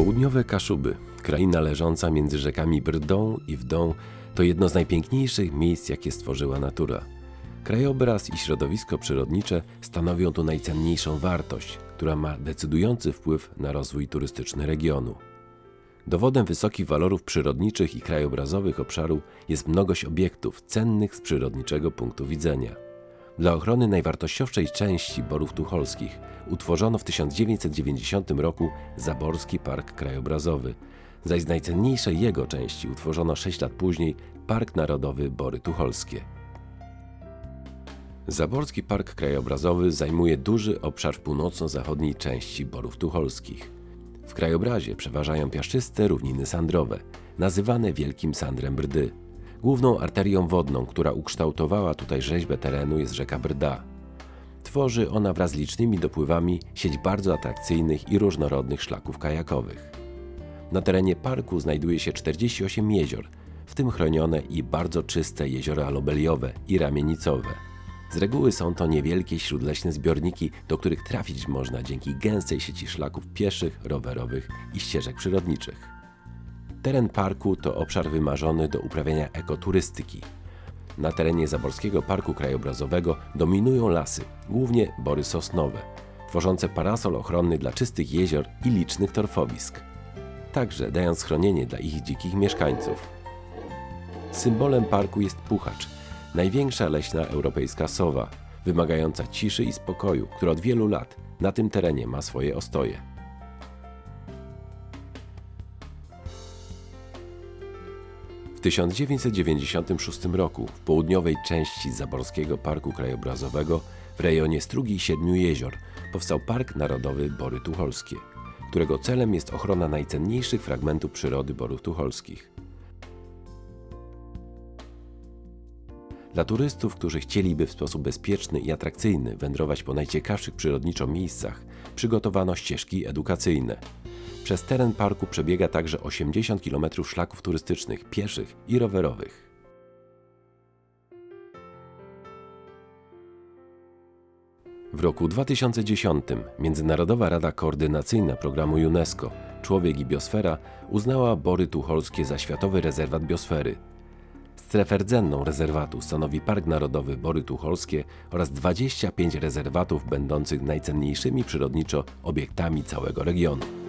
Południowe Kaszuby, kraina leżąca między rzekami Brdą i Wdą, to jedno z najpiękniejszych miejsc, jakie stworzyła natura. Krajobraz i środowisko przyrodnicze stanowią tu najcenniejszą wartość, która ma decydujący wpływ na rozwój turystyczny regionu. Dowodem wysokich walorów przyrodniczych i krajobrazowych obszaru jest mnogość obiektów cennych z przyrodniczego punktu widzenia. Dla ochrony najwartościowszej części Borów Tucholskich utworzono w 1990 roku Zaborski Park Krajobrazowy, zaś z najcenniejszej jego części utworzono 6 lat później Park Narodowy Bory Tucholskie. Zaborski Park Krajobrazowy zajmuje duży obszar w północno-zachodniej części Borów Tucholskich. W krajobrazie przeważają piaszczyste równiny sandrowe, nazywane Wielkim Sandrem Brdy. Główną arterią wodną, która ukształtowała tutaj rzeźbę terenu jest rzeka Brda. Tworzy ona wraz z licznymi dopływami sieć bardzo atrakcyjnych i różnorodnych szlaków kajakowych. Na terenie parku znajduje się 48 jezior, w tym chronione i bardzo czyste jeziora lobeliowe i ramienicowe. Z reguły są to niewielkie śródleśne zbiorniki, do których trafić można dzięki gęstej sieci szlaków pieszych, rowerowych i ścieżek przyrodniczych. Teren parku to obszar wymarzony do uprawiania ekoturystyki. Na terenie Zaborskiego Parku Krajobrazowego dominują lasy, głównie bory sosnowe, tworzące parasol ochronny dla czystych jezior i licznych torfowisk, także dając schronienie dla ich dzikich mieszkańców. Symbolem parku jest puchacz, największa leśna europejska sowa, wymagająca ciszy i spokoju, która od wielu lat na tym terenie ma swoje ostoje. W 1996 roku w południowej części Zaborskiego Parku Krajobrazowego w rejonie Strugi i Siedmiu Jezior powstał Park Narodowy Bory Tucholskie, którego celem jest ochrona najcenniejszych fragmentów przyrody Borów Tucholskich. Dla turystów, którzy chcieliby w sposób bezpieczny i atrakcyjny wędrować po najciekawszych przyrodniczo miejscach, przygotowano ścieżki edukacyjne. Przez teren parku przebiega także 80 km szlaków turystycznych, pieszych i rowerowych. W roku 2010 Międzynarodowa Rada Koordynacyjna Programu UNESCO Człowiek i Biosfera uznała Bory Tucholskie za Światowy Rezerwat Biosfery. Strefę rdzenną rezerwatu stanowi Park Narodowy Bory Tucholskie oraz 25 rezerwatów będących najcenniejszymi przyrodniczo obiektami całego regionu.